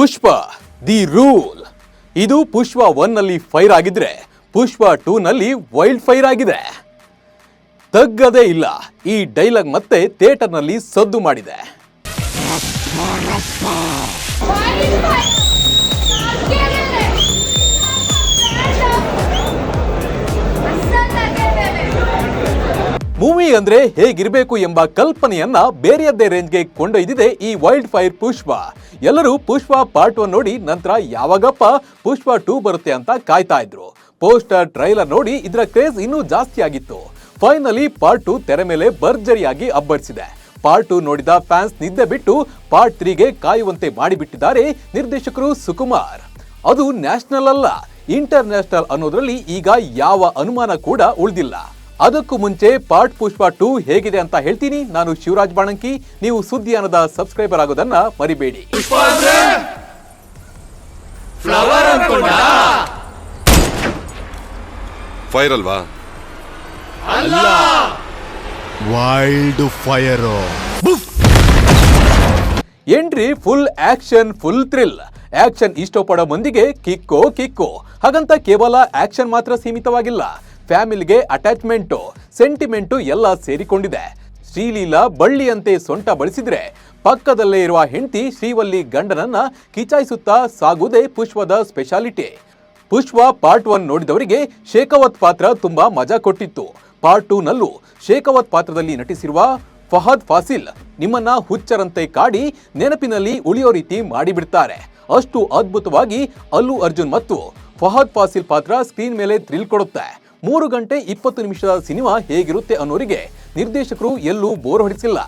Pushpa, the rule. ಇದು ಪುಷ್ಪ ಒನ್ನಲ್ಲಿ fire ಆಗಿದ್ರೆ, ಪುಷ್ಪ ಟೂನಲ್ಲಿ ವೈಲ್ಡ್ ಫೈರ್ ಆಗಿದೆ. ತಗ್ಗದೇ ಇಲ್ಲ, ಈ ಡೈಲಾಗ್ ಮತ್ತೆ ಥಿಯೇಟರ್ನಲ್ಲಿ ಸದ್ದು ಮಾಡಿದೆ. ಮೂವಿ ಅಂದ್ರೆ ಹೇಗಿರಬೇಕು ಎಂಬ ಕಲ್ಪನೆಯನ್ನ ಬೇರೆಯದ್ದೇ ರೇಂಜ್ಗೆ ಕೊಂಡೊಯ್ದಿದೆ ಈ ವೈಲ್ಡ್ ಫೈರ್ ಪುಷ್ಪ. ಎಲ್ಲರೂ ಪುಷ್ಪ ಪಾರ್ಟ್ ಒನ್ ನೋಡಿ ನಂತರ ಯಾವಾಗಪ್ಪ ಪುಷ್ಪ ಟೂ ಬರುತ್ತೆ ಅಂತ ಕಾಯ್ತಾ ಇದ್ರು. ಪೋಸ್ಟರ್, ಟ್ರೈಲರ್ ನೋಡಿ ಇದರ ಕ್ರೇಜ್ ಇನ್ನೂ ಜಾಸ್ತಿ ಆಗಿತ್ತು. ಫೈನಲಿ ಪಾರ್ಟ್ ಟು ತೆರೆ ಮೇಲೆ ಭರ್ಜರಿಯಾಗಿ ಅಬ್ಬರಿಸಿದೆ. ಪಾರ್ಟ್ ಟು ನೋಡಿದ ಫ್ಯಾನ್ಸ್ ನಿದ್ದೆ ಬಿಟ್ಟು ಪಾರ್ಟ್ ತ್ರೀಗೆ ಕಾಯುವಂತೆ ಮಾಡಿಬಿಟ್ಟಿದ್ದಾರೆ ನಿರ್ದೇಶಕರು ಸುಕುಮಾರ್. ಅದು ನ್ಯಾಷನಲ್ ಅಲ್ಲ ಇಂಟರ್ ನ್ಯಾಷನಲ್ ಅನ್ನೋದ್ರಲ್ಲಿ ಈಗ ಯಾವ ಅನುಮಾನ ಕೂಡ ಉಳಿದಿಲ್ಲ. ಅದಕ್ಕೂ ಮುಂಚೆ ಪಾರ್ಟ್ ಪುಷ್ಪ ಟೂ ಹೇಗಿದೆ ಅಂತ ಹೇಳ್ತೀನಿ. ನಾನು ಶಿವರಾಜ್ ಬಾಣಂಕಿ. ನೀವು ಸುದ್ದಿ ಅನ್ನದ ಸಬ್ಸ್ಕ್ರೈಬರ್ ಆಗೋದನ್ನ ಮರಿಬೇಡಿ. ಫೈರ್ ಅಲ್ವಾ? Wild fire entry full action full thrill. Action ಇಷ್ಟಪಡೋ ಮಂದಿಗೆ ಕಿಕ್ಕೋ ಕಿಕ್ಕೋ. ಹಾಗಂತ ಕೇವಲ ಆಕ್ಷನ್ ಮಾತ್ರ ಸೀಮಿತವಾಗಿಲ್ಲ. ಫ್ಯಾಮಿಲಿಗೆ ಅಟ್ಯಾಚ್ಮೆಂಟು ಸೆಂಟಿಮೆಂಟು ಎಲ್ಲ ಸೇರಿಕೊಂಡಿದೆ. ಶ್ರೀಲೀಲಾ ಬಳ್ಳಿಯಂತೆ ಸೊಂಟ ಬಳಸಿದ್ರೆ ಪಕ್ಕದಲ್ಲೇ ಇರುವ ಹೆಂಡತಿ ಶ್ರೀವಲ್ಲಿ ಗಂಡನನ್ನ ಕಿಚಾಯಿಸುತ್ತಾ ಸಾಗುವುದೇ ಪುಷ್ಪದ ಸ್ಪೆಷಾಲಿಟಿ ಪುಷ್ಪ ಪಾರ್ಟ್ ಒನ್ ನೋಡಿದವರಿಗೆ ಶೇಖವತ್ ಪಾತ್ರ ತುಂಬಾ ಮಜಾ ಕೊಟ್ಟಿತ್ತು. ಪಾರ್ಟ್ ಟೂ ನಲ್ಲೂ ಶೇಖವತ್ ಪಾತ್ರದಲ್ಲಿ ನಟಿಸಿರುವ ಫಹದ್ ಫಾಸಿಲ್ ನಿಮ್ಮನ್ನ ಹುಚ್ಚರಂತೆ ಕಾಡಿ ನೆನಪಿನಲ್ಲಿ ಉಳಿಯೋ ರೀತಿ ಮಾಡಿಬಿಡ್ತಾರೆ. ಅಷ್ಟು ಅದ್ಭುತವಾಗಿ ಅಲ್ಲು ಅರ್ಜುನ್ ಮತ್ತು ಫಹದ್ ಫಾಸಿಲ್ ಪಾತ್ರ ಸ್ಕ್ರೀನ್ ಮೇಲೆ ಥ್ರಿಲ್ ಕೊಡುತ್ತೆ. ಮೂರು ಗಂಟೆ ಇಪ್ಪತ್ತು ನಿಮಿಷದ ಸಿನಿಮಾ ಹೇಗಿರುತ್ತೆ ಅನ್ನೋರಿಗೆ ನಿರ್ದೇಶಕರು ಎಲ್ಲೂ ಬೋರ್ ಹೊಡಿಸಿಲ್ಲ.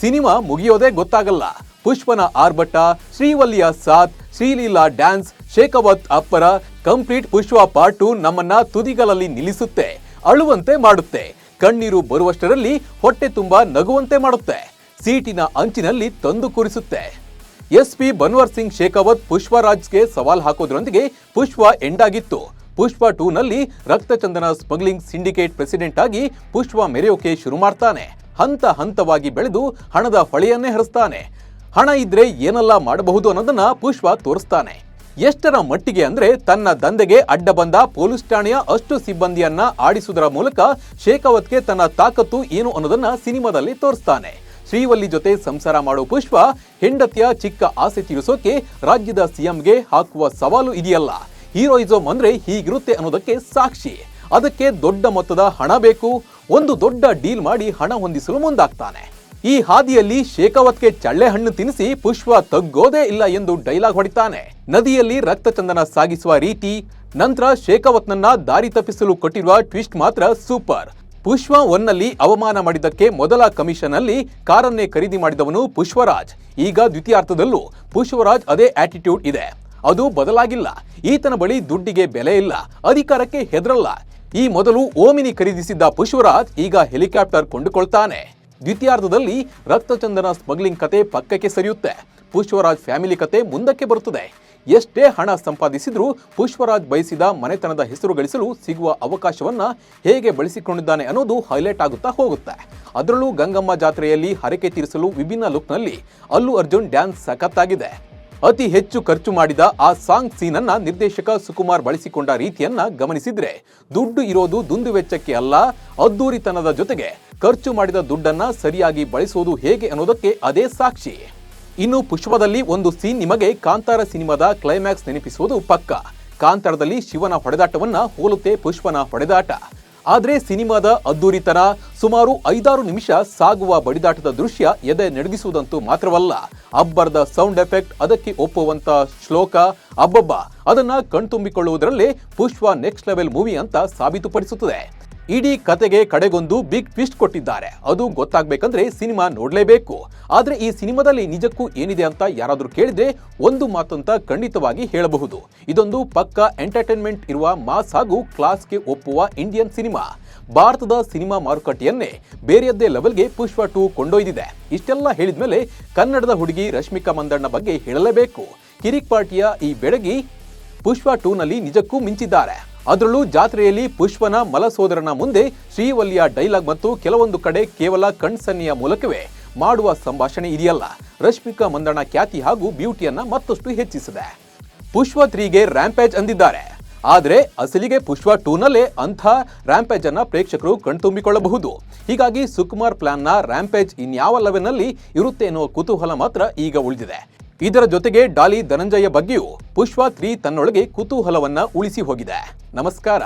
ಸಿನಿಮಾ ಮುಗಿಯೋದೇ ಗೊತ್ತಾಗಲ್ಲ. ಪುಷ್ಪನ ಆರ್ಭಟ, ಶ್ರೀವಲ್ಲಿಯ ಸಾಥ್, ಶ್ರೀಲೀಲಾ ಡ್ಯಾನ್ಸ್, ಶೇಖವತ್ ಅಪ್ಪರ ಕಂಪ್ಲೀಟ್ ಪುಷ್ಪ ಪಾರ್ಟ್ ಟು ನಮ್ಮನ್ನ ತುದಿಗಳಲ್ಲಿ ನಿಲ್ಲಿಸುತ್ತೆ, ಅಳುವಂತೆ ಮಾಡುತ್ತೆ. ಕಣ್ಣೀರು ಬರುವಷ್ಟರಲ್ಲಿ ಹೊಟ್ಟೆ ತುಂಬಾ ನಗುವಂತೆ ಮಾಡುತ್ತೆ. ಸೀಟಿನ ಅಂಚಿನಲ್ಲಿ ತಂದು ಕೂರಿಸುತ್ತೆ. ಎಸ್ ಪಿ ಬನ್ವರ್ ಸಿಂಗ್, ಶೇಖಾವತ್, ಪುಷ್ಪರಾಜ್ಗೆ ಸವಾಲ್ ಹಾಕೋದ್ರೊಂದಿಗೆ ಪುಷ್ಪ ಎಂಡ್ ಆಗಿತ್ತು ಪುಷ್ಪ ಟೂನಲ್ಲಿ ರಕ್ತಚಂದನ ಸ್ಮಗ್ಲಿಂಗ್ ಸಿಂಡಿಕೇಟ್ ಪ್ರೆಸಿಡೆಂಟ್ ಆಗಿ ಪುಷ್ಪ ಮೆರೆಯೋಕೆ ಶುರು ಮಾಡ್ತಾನೆ. ಹಂತ ಹಂತವಾಗಿ ಬೆಳೆದು ಹಣದ ಹೊಳೆಯನ್ನೇ ಹರಿಸ್ತಾನೆ. ಹಣ ಇದ್ರೆ ಏನೆಲ್ಲ ಮಾಡಬಹುದು ಅನ್ನೋದನ್ನ ಪುಷ್ಪ ತೋರಿಸ್ತಾನೆ. ಎಷ್ಟರ ಮಟ್ಟಿಗೆ ಅಂದ್ರೆ ತನ್ನ ದಂಧೆಗೆ ಅಡ್ಡ ಬಂದ ಪೊಲೀಸ್ ಠಾಣೆಯ ಅಷ್ಟು ಸಿಬ್ಬಂದಿಯನ್ನ ಆಡಿಸುವುದರ ಮೂಲಕ ಶೇಖಾವತ್ಗೆ ತನ್ನ ತಾಕತ್ತು ಏನು ಅನ್ನೋದನ್ನ ಸಿನಿಮಾದಲ್ಲಿ ತೋರಿಸ್ತಾನೆ. ಶ್ರೀವಲ್ಲಿ ಜೊತೆ ಸಂಸಾರ ಮಾಡೋ ಪುಷ್ಪ ಹೆಂಡತಿಯ ಚಿಕ್ಕ ಆಸೆ ತೀರಿಸೋಕೆ ರಾಜ್ಯದ ಸಿಎಂಗೆ ಹಾಕುವ ಸವಾಲು ಇದೆಯಲ್ಲ. ಹೀರೋಯಿಸಮ್ ಅಂದ್ರೆ ಹೀಗಿರುತ್ತೆ ಅನ್ನೋದಕ್ಕೆ ಸಾಕ್ಷಿ. ಅದಕ್ಕೆ ದೊಡ್ಡ ಮೊತ್ತದ ಹಣ ಬೇಕು. ಒಂದು ದೊಡ್ಡ ಡೀಲ್ ಮಾಡಿ ಹಣ ಹೊಂದಿಸಲು ಮುಂದಾಗ್ತಾನೆ. ಈ ಹಾದಿಯಲ್ಲಿ ಶೇಖಾವತ್ಗೆ ಚಳ್ಳೆ ಹಣ್ಣು ತಿನ್ನಿಸಿ ಪುಷ್ಪ ತಗ್ಗೋದೇ ಇಲ್ಲ ಎಂದು ಡೈಲಾಗ್ ಹೊಡಿತಾನೆ. ನದಿಯಲ್ಲಿ ರಕ್ತಚಂದನ ಸಾಗಿಸುವ ರೀತಿ, ನಂತರ ಶೇಖಾವತ್ನನ್ನ ದಾರಿ ತಪ್ಪಿಸಲು ಕೊಟ್ಟಿರುವ ಟ್ವಿಸ್ಟ್ ಮಾತ್ರ ಸೂಪರ್. ಪುಷ್ಪ ಒನ್ನಲ್ಲಿ ಅವಮಾನ ಮಾಡಿದ್ದಕ್ಕೆ ಮೊದಲ ಕಮಿಷನ್ ಅಲ್ಲಿ ಕಾರನ್ನೇ ಖರೀದಿ ಮಾಡಿದವನು ಪುಷ್ಪರಾಜ್. ಈಗ ದ್ವಿತೀಯಾರ್ಥದಲ್ಲೂ ಪುಷ್ಪರಾಜ್ ಅದೇ ಆಟಿಟ್ಯೂಡ್ ಇದೆ. ಅದು ಬದಲಾಗಿಲ್ಲ. ಈತನ ಬಳಿ ದುಡ್ಡಿಗೆ ಬೆಲೆ ಇಲ್ಲ, ಅಧಿಕಾರಕ್ಕೆ ಹೆದರಲ್ಲ. ಈ ಮೊದಲು ಓಮಿನಿ ಖರೀದಿಸಿದ್ದ ಪುಷ್ಪರಾಜ್ ಈಗ ಹೆಲಿಕಾಪ್ಟರ್ ಕೊಂಡುಕೊಳ್ತಾನೆ. ದ್ವಿತೀಯಾರ್ಧದಲ್ಲಿ ರಕ್ತಚಂದನ ಸ್ಮಗ್ಲಿಂಗ್ ಕತೆ ಪಕ್ಕಕ್ಕೆ ಸರಿಯುತ್ತೆ. ಪುಷ್ಪರಾಜ್ ಫ್ಯಾಮಿಲಿ ಕತೆ ಮುಂದಕ್ಕೆ ಬರುತ್ತದೆ. ಎಷ್ಟೇ ಹಣ ಸಂಪಾದಿಸಿದ್ರೂ ಪುಷ್ಪರಾಜ್ ಬಯಸಿದ ಮನೆತನದ ಹೆಸರು ಗಳಿಸಲು ಸಿಗುವ ಅವಕಾಶವನ್ನ ಹೇಗೆ ಬಳಸಿಕೊಂಡಿದ್ದಾನೆ ಅನ್ನೋದು ಹೈಲೈಟ್ ಆಗುತ್ತಾ ಹೋಗುತ್ತೆ. ಅದರಲ್ಲೂ ಗಂಗಮ್ಮ ಜಾತ್ರೆಯಲ್ಲಿ ಹರಕೆ ತೀರಿಸಲು ವಿಭಿನ್ನ ಲುಕ್ನಲ್ಲಿ ಅಲ್ಲು ಅರ್ಜುನ್ ಡ್ಯಾನ್ಸ್ ಸಖತ್ತಾಗಿದೆ. ಅತಿ ಹೆಚ್ಚು ಖರ್ಚು ಮಾಡಿದ ಆ ಸಾಂಗ್ ಸೀನ್ ಅನ್ನ ನಿರ್ದೇಶಕ ಸುಕುಮಾರ್ ಬಳಸಿಕೊಂಡ ರೀತಿಯನ್ನ ಗಮನಿಸಿದ್ರೆ ದುಡ್ಡು ಇರೋದು ದುಂದು ವೆಚ್ಚಕ್ಕೆ ಅಲ್ಲ, ಅದ್ದೂರಿತನದ ಜೊತೆಗೆ ಖರ್ಚು ಮಾಡಿದ ದುಡ್ಡನ್ನ ಸರಿಯಾಗಿ ಬಳಸುವುದು ಹೇಗೆ ಅನ್ನೋದಕ್ಕೆ ಅದೇ ಸಾಕ್ಷಿ. ಇನ್ನು ಪುಷ್ಪದಲ್ಲಿ ಒಂದು ಸೀನ್ ನಿಮಗೆ ಕಾಂತಾರ ಸಿನಿಮಾದ ಕ್ಲೈಮ್ಯಾಕ್ಸ್ ನೆನಪಿಸುವುದು ಪಕ್ಕ. ಕಾಂತಾರದಲ್ಲಿ ಶಿವನ ಹೊಡೆದಾಟವನ್ನ ಹೋಲುತ್ತೆ ಪುಷ್ಪನ ಹೊಡೆದಾಟ. ಆದ್ರೆ ಸಿನಿಮಾದ ಅದ್ದೂರಿತನ ಸುಮಾರು ಐದಾರು ನಿಮಿಷ ಸಾಗುವ ಬಡಿದಾಟದ ದೃಶ್ಯ ಎದೆ ನಡಗಿಸುವುದಂತೂ ಮಾತ್ರವಲ್ಲ. ಅಬ್ಬರದ ಸೌಂಡ್ ಎಫೆಕ್ಟ್, ಅದಕ್ಕೆ ಒಪ್ಪುವಂತ ಶ್ಲೋಕ, ಅಬ್ಬಬ್ಬ, ಅದನ್ನ ಕಣ್ತುಂಬಿಕೊಳ್ಳುವುದರಲ್ಲೇ ಪುಷ್ಪ ನೆಕ್ಸ್ಟ್ ಲೆವೆಲ್ ಮೂವಿ ಅಂತ ಸಾಬೀತುಪಡಿಸುತ್ತದೆ. ಇಡೀ ಕತೆಗೆ ಕಡೆಗೊಂದು ಬಿಗ್ ಟ್ವಿಸ್ಟ್ ಕೊಟ್ಟಿದ್ದಾರೆ. ಅದು ಗೊತ್ತಾಗ್ಬೇಕಂದ್ರೆ ಸಿನಿಮಾ ನೋಡ್ಲೇಬೇಕು. ಆದರೆ ಈ ಸಿನಿಮಾದಲ್ಲಿ ನಿಜಕ್ಕೂ ಏನಿದೆ ಅಂತ ಯಾರಾದರೂ ಕೇಳಿದ್ರೆ ಒಂದು ಮಾತಂತ ಖಂಡಿತವಾಗಿ ಹೇಳಬಹುದು. ಇದೊಂದು ಪಕ್ಕ ಎಂಟರ್ಟೈನ್ಮೆಂಟ್ ಇರುವ ಮಾಸ್ ಹಾಗೂ ಕ್ಲಾಸ್ಗೆ ಒಪ್ಪುವ ಇಂಡಿಯನ್ ಸಿನಿಮಾ. ಭಾರತದ ಸಿನಿಮಾ ಮಾರುಕಟ್ಟೆಯನ್ನೇ ಬೇರೆಯದ್ದೇ ಲೆವೆಲ್ಗೆ ಪುಷ್ಪ ಟೂ ಕೊಂಡೊಯ್ದಿದೆ. ಇಷ್ಟೆಲ್ಲ ಹೇಳಿದ್ಮೇಲೆ ಕನ್ನಡದ ಹುಡುಗಿ ರಶ್ಮಿಕಾ ಮಂದಣ್ಣ ಬಗ್ಗೆ ಹೇಳಲೇಬೇಕು. ಕಿರಿಕ್ ಪಾರ್ಟಿಯ ಈ ಬೆಡಗಿ ಪುಷ್ಪ ಟೂನಲ್ಲಿ ನಿಜಕ್ಕೂ ಮಿಂಚಿದ್ದಾರೆ. ಅದರಲ್ಲೂ ಜಾತ್ರೆಯಲ್ಲಿ ಪುಷ್ಪನ ಮಲಸೋದರನ ಮುಂದೆ ಶ್ರೀವಲ್ಲಿಯ ಡೈಲಾಗ್ ಮತ್ತು ಕೆಲವೊಂದು ಕಡೆ ಕೇವಲ ಕಣ್ಸನ್ನೆಯ ಮೂಲಕವೇ ಮಾಡುವ ಸಂಭಾಷಣೆ ಇದೆಯಲ್ಲ. ರಶ್ಮಿಕಾ ಮಂದಣ ಖ್ಯಾತಿ ಹಾಗೂ ಬ್ಯೂಟಿಯನ್ನ ಮತ್ತಷ್ಟು ಹೆಚ್ಚಿಸಿದೆ. ಪುಷ್ಪ ತ್ರೀಗೆ ರ್ಯಾಂಪೇಜ್ ಅಂದಿದ್ದಾರೆ. ಆದರೆ ಅಸಲಿಗೆ ಪುಷ್ಪ ಟೂನಲ್ಲೇ ಅಂಥ ರ್ಯಾಂಪೇಜ್ ಅನ್ನ ಪ್ರೇಕ್ಷಕರು ಕಣ್ತುಂಬಿಕೊಳ್ಳಬಹುದು. ಹೀಗಾಗಿ ಸುಕುಮಾರ್ ಪ್ಲಾನ್ನ ರ್ಯಾಂಪೇಜ್ ಇನ್ಯಾವ ಲೆವೆಲ್ನಲ್ಲಿ ಇರುತ್ತೆ ಎನ್ನುವ ಕುತೂಹಲ ಮಾತ್ರ ಈಗ ಉಳಿದಿದೆ. ಇದರ ಜೊತೆಗೆ ಡಾಲಿ ಧನಂಜಯ ಬಗ್ಗೆಯೂ ಪುಷ್ಪ ತ್ರೀ ತನ್ನೊಳಗೆ ಕುತೂಹಲವನ್ನ ಉಳಿಸಿ ಹೋಗಿದೆ. ನಮಸ್ಕಾರ.